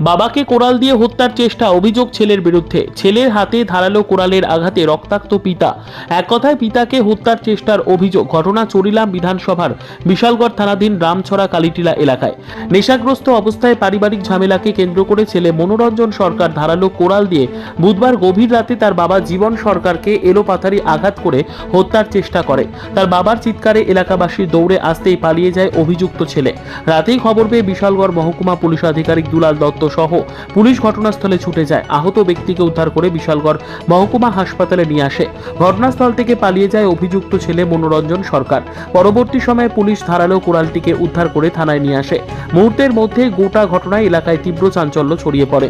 বাবাকে কোড়াল দিয়ে হত্যার চেষ্টা, অভিযোগ ছেলের বিরুদ্ধে। ছেলের হাতে ধারালো কোড়ালের আঘাতে রক্তাক্ত পিতা। এক কথায় পিতাকে হত্যার চেষ্টার অভিযোগ, ঘটনা চরিলাম বিধানসভার বিশালগড় থানাধীন রামছড়া কালিটিলা এলাকায়। নেশাগ্রস্ত অবস্থায় পারিবারিক ঝামেলাকে কেন্দ্র করে ছেলে মনোরঞ্জন সরকার ধারালো কোড়াল দিয়ে বুধবার গভীর রাতে তার বাবা জীবন সরকারকে এলোপাথারি আঘাত করে হত্যার চেষ্টা করে। তার বাবার চিৎকারে এলাকাবাসী দৌড়ে আসতেই পালিয়ে যায় অভিযুক্ত ছেলে। রাতেই খবর পেয়ে বিশালগড় মহকুমা পুলিশ আধিকারিক দুলাল দত্ত সহ পুলিশ ঘটনাস্থলে ছুটে যায়। আহত ব্যক্তিকে উদ্ধার করে বিশালগড় মহকুমা হাসপাতালে নিয়ে আসে। ঘটনাস্থল থেকে পালিয়ে যায় অভিযুক্ত ছেলে মনোরঞ্জন সরকার। পরবর্তী সময়ে পুলিশ ধারালো কোড়ালটিকে উদ্ধার করে থানায় নিয়ে আসে। মুহূর্তের মধ্যে গোটা ঘটনায় এলাকায় তীব্র চাঞ্চল্য ছড়িয়ে পড়ে।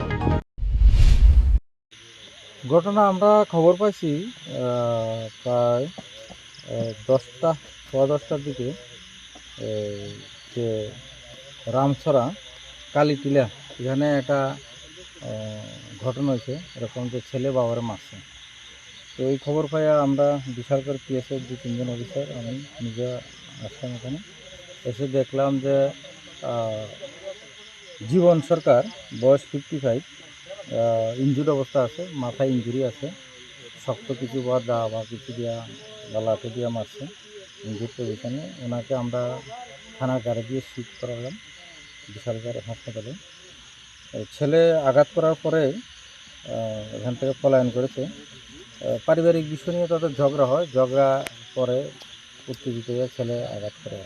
ঘটনা আমরা খবর পাইছি প্রায় দশটা, সোয়া দশটার দিকে যে রামছড়া, কালীটিলা এখানে একটা ঘটনা হয়েছে। এরকম যে ছেলে বাবারে মারছে। তো এই খবর পাই আমরা বিশাল করে পিএসএফ দু তিনজন অফিসার আমি নিজে আসলাম এখানে। এসে দেখলাম যে জীবন সরকার, বয়স ফিফটি ফাইভ ইঞ্জুর অবস্থা আছে, মাথায় ইঞ্জুরি আছে, শক্ত কিছু বা দা বা কিছু দিয়া বা লাঠি দিয়া মারছে ইঞ্জুর পজিশনে ওনাকে আমরা থানার গাড়ি দিয়ে শিফট করালাম, বিশালগড় হাসপাতালে। ছেলে আঘাত করার পরে এখান থেকে পলায়ন করেছে। পারিবারিক বিষয় নিয়ে তাদের ঝগড়া হয়। ঝগড়া পরে উত্তেজিত হয়ে ছেলে আঘাত করে।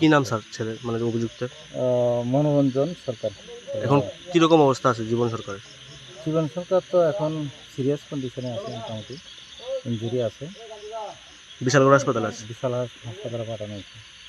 কি। নাম স্যার ছেলের? মানে অভিযুক্তের? আহ, মনোরঞ্জন সরকার। এখন কীরকম অবস্থা আছে জীবন সরকারের? জীবন সরকার তো এখন সিরিয়াস কন্ডিশনে আছে মোটামুটি। ইঞ্জুরি আছে। বিশালগড় হাসপাতালে আছে? বিশাল হাস- হাসপাতালে পাঠানো হয়েছে।